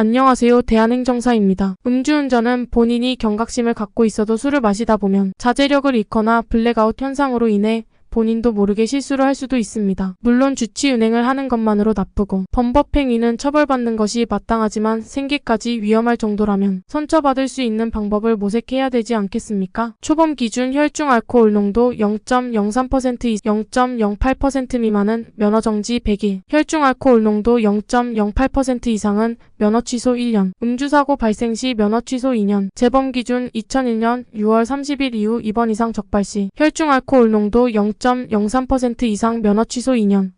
안녕하세요. 대한행정사입니다. 음주운전은 본인이 경각심을 갖고 있어도 술을 마시다 보면 자제력을 잃거나 블랙아웃 현상으로 인해 본인도 모르게 실수를 할 수도 있습니다. 물론 주치운행을 하는 것만으로 나쁘고 범법행위는 처벌받는 것이 마땅하지만 생계까지 위험할 정도라면 선처받을 수 있는 방법을 모색해야 되지 않겠습니까? 초범 기준 혈중 알코올 농도 0.03% 이상 0.08% 미만은 면허 정지 100일, 혈중 알코올 농도 0.08% 이상은 면허 취소 1년, 음주사고 발생 시 면허 취소 2년, 재범 기준 2001년 6월 30일 이후 입원 이상 적발 시 혈중 알코올 농도 0.03% 이상 면허 취소 2년,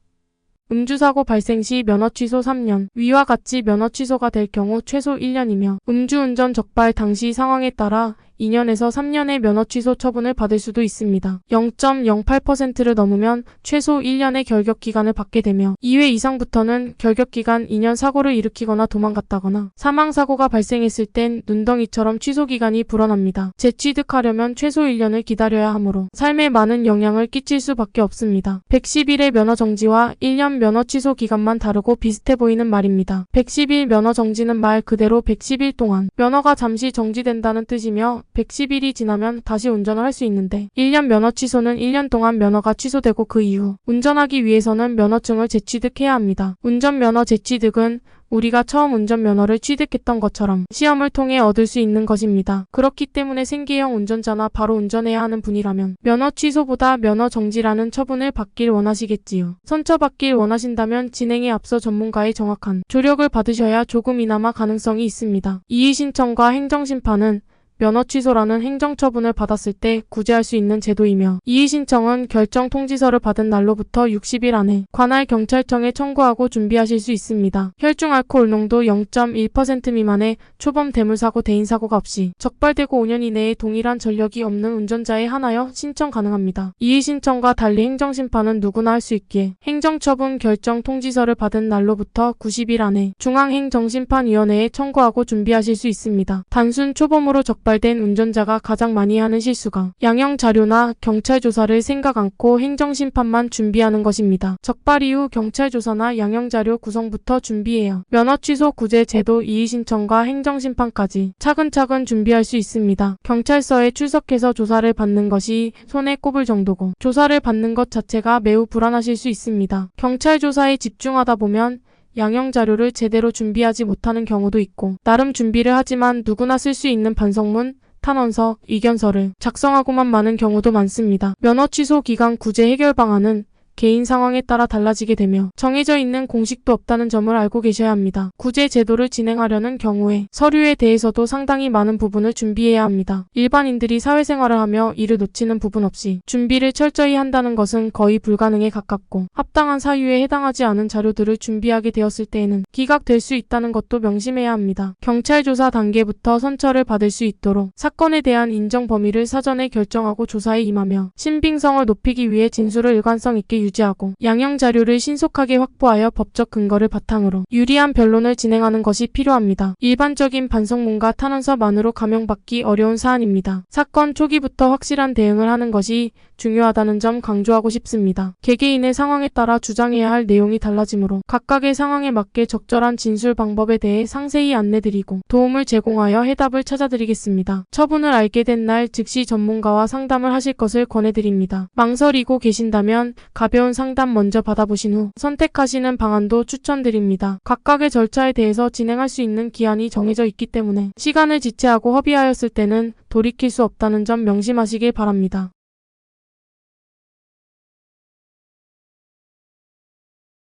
음주사고 발생 시 면허 취소 3년, 위와 같이 면허 취소가 될 경우 최소 1년이며 음주운전 적발 당시 상황에 따라 2년에서 3년의 면허 취소 처분을 받을 수도 있습니다. 0.08%를 넘으면 최소 1년의 결격 기간을 받게 되며 2회 이상부터는 결격 기간 2년 사고를 일으키거나 도망갔다거나 사망 사고가 발생했을 땐 눈덩이처럼 취소 기간이 불어납니다. 재취득하려면 최소 1년을 기다려야 하므로 삶에 많은 영향을 끼칠 수밖에 없습니다. 110일의 면허 정지와 1년 면허 취소 기간만 다르고 비슷해 보이는 말입니다. 110일 면허 정지는 말 그대로 110일 동안 면허가 잠시 정지된다는 뜻이며 110일이 지나면 다시 운전을 할 수 있는데 1년 면허 취소는 1년 동안 면허가 취소되고 그 이후 운전하기 위해서는 면허증을 재취득해야 합니다. 운전면허 재취득은 우리가 처음 운전면허를 취득했던 것처럼 시험을 통해 얻을 수 있는 것입니다. 그렇기 때문에 생계형 운전자나 바로 운전해야 하는 분이라면 면허 취소보다 면허 정지라는 처분을 받길 원하시겠지요. 선처받길 원하신다면 진행에 앞서 전문가의 정확한 조력을 받으셔야 조금이나마 가능성이 있습니다. 이의 신청과 행정심판은 면허 취소라는 행정처분을 받았을 때 구제할 수 있는 제도이며 이의 신청은 결정 통지서를 받은 날로부터 60일 안에 관할 경찰청에 청구하고 준비하실 수 있습니다. 혈중 알코올 농도 0.1% 미만의 초범 대물사고 대인사고가 없이 적발되고 5년 이내에 동일한 전력이 없는 운전자에 한하여 신청 가능합니다. 이의 신청과 달리 행정심판은 누구나 할 수 있기에 행정처분 결정 통지서를 받은 날로부터 90일 안에 중앙행정심판위원회에 청구하고 준비하실 수 있습니다. 단순 초범으로 적발 된 운전자가 가장 많이 하는 실수가 양형 자료나 경찰 조사를 생각 않고 행정 심판만 준비하는 것입니다. 적발 이후 경찰 조사나 양형 자료 구성부터 준비해야 면허 취소 구제 제도 이의 신청과 행정 심판까지 차근차근 준비할 수 있습니다. 경찰서에 출석해서 조사를 받는 것이 손에 꼽을 정도고 조사를 받는 것 자체가 매우 불안하실 수 있습니다. 경찰 조사에 집중하다 보면 양형 자료를 제대로 준비하지 못하는 경우도 있고 나름 준비를 하지만 누구나 쓸 수 있는 반성문 탄원서, 의견서를 작성하고만 마는 경우도 많습니다. 면허 취소 기간 구제 해결 방안은 개인 상황에 따라 달라지게 되며 정해져 있는 공식도 없다는 점을 알고 계셔야 합니다. 구제 제도를 진행하려는 경우에 서류에 대해서도 상당히 많은 부분을 준비해야 합니다. 일반인들이 사회생활을 하며 이를 놓치는 부분 없이 준비를 철저히 한다는 것은 거의 불가능에 가깝고 합당한 사유에 해당하지 않은 자료들을 준비하게 되었을 때에는 기각될 수 있다는 것도 명심해야 합니다. 경찰 조사 단계부터 선처를 받을 수 있도록 사건에 대한 인정 범위를 사전에 결정하고 조사에 임하며 신빙성을 높이기 위해 진술을 일관성 있게 유지하고 양형 자료를 신속하게 확보하여 법적 근거를 바탕으로 유리한 변론을 진행하는 것이 필요합니다. 일반적인 반성문과 탄원서만으로 감형받기 어려운 사안입니다. 사건 초기부터 확실한 대응을 하는 것이 중요하다는 점 강조하고 싶습니다. 개개인의 상황에 따라 주장해야 할 내용이 달라지므로 각각의 상황에 맞게 적절한 진술 방법에 대해 상세히 안내드리고 도움을 제공하여 해답을 찾아드리겠습니다. 처분을 알게 된 날 즉시 전문가와 상담을 하실 것을 권해드립니다. 망설이고 계신다면 가벼운 상담 먼저 받아보신 후 선택하시는 방안도 추천드립니다. 각각의 절차에 대해서 진행할 수 있는 기한이 정해져 있기 때문에 시간을 지체하고 허비하였을 때는 돌이킬 수 없다는 점 명심하시길 바랍니다.